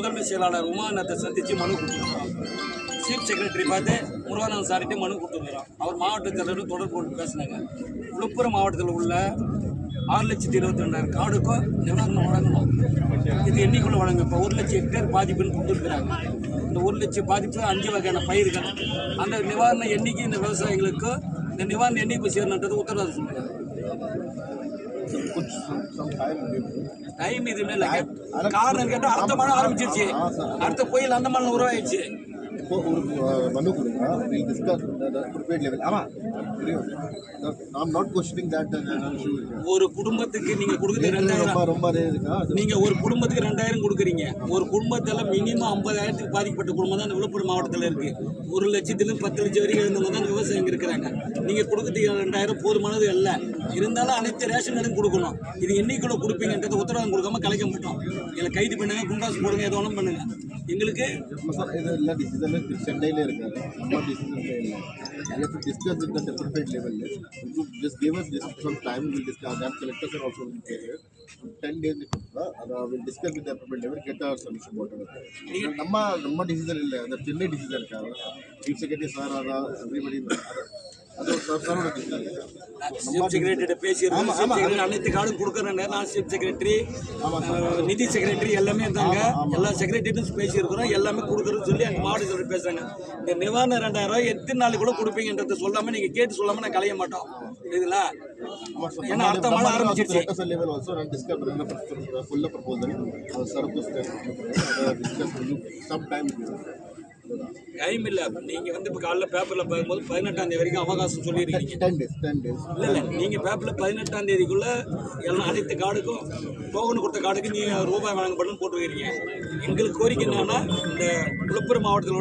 முதன்மை செயலாளர் உமாநாத்தை சந்தித்து மனு கொடுத்துருக்கோம் சீஃப் செக்ரட்டரி பார்த்து முருகானந்தம் சார்கிட்ட மனு கொடுத்துருக்குறோம் அவர் மாவட்ட செயலரும் தொடர்பு கொண்டு பேசினாங்க. விழுப்புரம் மாவட்டத்தில் உள்ள ஆறு லட்சத்தி இருபத்தி ரெண்டாயிரம் காடுக்கும் நிவாரணம் வழங்கணும். இது எண்ணிக்குள்ள வழங்கும். இப்போ ஒரு லட்சம் ஹெக்டேர் பாதிப்புன்னு கொடுத்துருக்குறாங்க. இந்த ஒரு லட்சம் பாதிப்பு அஞ்சு வகையான பயிர்கள் அந்த நிவாரண எண்ணிக்கை இந்த விவசாயிகளுக்கு இந்த நிவாரண எண்ணிக்கை சேரணுன்றது உத்தரவாதம் சொல்லுங்கள் कुछ. டைம் இது இல்லை காரணம் கேட்டால் அடுத்த மழை ஆரம்பிச்சிருச்சு. அடுத்த புயல் அந்த மழை உருவாயிடுச்சு. மனு கொடுங்க. வில் டிஸ்கஸ் ப்ரிப்பேர்ட் லெவல் ஆமா. ஐம் நாட் கொஸ்டினிங் தட் ஒரு குடும்பத்துக்கு நீங்க கொடுக்குறது ரெண்டாயிரம். ரொம்ப இருக்கா? அது நீங்க ஒரு குடும்பத்துக்கு ரெண்டாயிரம் கொடுக்குறீங்க. ஒரு குடும்பத்துல மினிமம் ஐம்பதாயிரத்துக்கு பாதிக்கப்பட்ட குடும்பம் தான் விழுப்புரம் மாவட்டத்தில் இருக்கு. ஒரு லட்சத்துலேருந்து பத்து லட்சம் வரைக்கும் இருந்தவங்க தான் விவசாயிங்க இருக்கிறாங்க. நீங்க கொடுக்கறதுக்கு ரெண்டாயிரம் போதுமானது அல்ல. இருந்தாலும் அனைத்து ரேஷன் கார்டும் கொடுக்கணும். இது என்னைக்குள்ள கொடுப்பீங்கன்றது உத்தரவாதம் கொடுக்காம கலைக்க மாட்டோம். இதில் கைது பண்ணுங்க குண்டாஸ் போடுங்க எது வேணும் பண்ணுங்க. எங்களுக்கு வந்து சென்னையில் இருக்காரு அம்மா டிசிஷன் இல்லை we have to discuss at the certified level. So just give us this some time. We'll discuss. Our collectors are also in there. Ten days uh, we'll discuss with the appropriate level. Get our solution. Whatever. நம்ம நம்ம decision இல்லை அந்த Chennai decision இருக்காரு chief secretary sir ಅದ everybody ಅದು sir sir decision chief secretary பேசியிருக்கோம் ஆமா, chief ஆமா. செக்ரட்டரி அனைத்து கார்டும் கொடுக்குறேன் நான் சீஃப் செக்ரட்டரி நிதி செக்ரட்டரி எல்லாமே இருந்தாங்க எல்லா செக்ரட்டரியும் பேசியிருக்கிறோம் எல்லாமே கொடுக்குறோன்னு சொல்லி எங்கள் மாவட்ட செக்ரட்டரி பேசுறாங்க இந்த நிவாரணம் ரெண்டாயிரம் ரூபாய் எத்தனை நாளைக்கு கூட கொடுப்பீங்கன்றத சொல்லாம நீங்க கேட்டு சொல்லாம நான் கலைய மாட்டோம் இதுல ஏன்னா அடுத்த மழை ஆரம்பிச்சிருச்சு collectors டைம் இல்ல. நீங்க வந்து இப்ப காலைல பேப்பர்ல பார்க்கும்போது பதினெட்டாம் தேதி வரைக்கும் அவகாசம் சொல்லியிருக்கீங்க. 10 days 10 days. இல்ல இல்ல. நீங்க பேப்பர்ல பதினெட்டாம் தேதிக்குள்ள எல்லாம் அனைத்து கார்டுக்கும் டோக்கன் கொடுத்த கார்டுக்கு நீங்க ரூபாய் வழங்கப்படும் போட்டுருக்கீங்க. எங்களுக்கு கோரிக்கை என்னன்னா இந்த விழுப்புரம் மாவட்டத்தில் உள்ள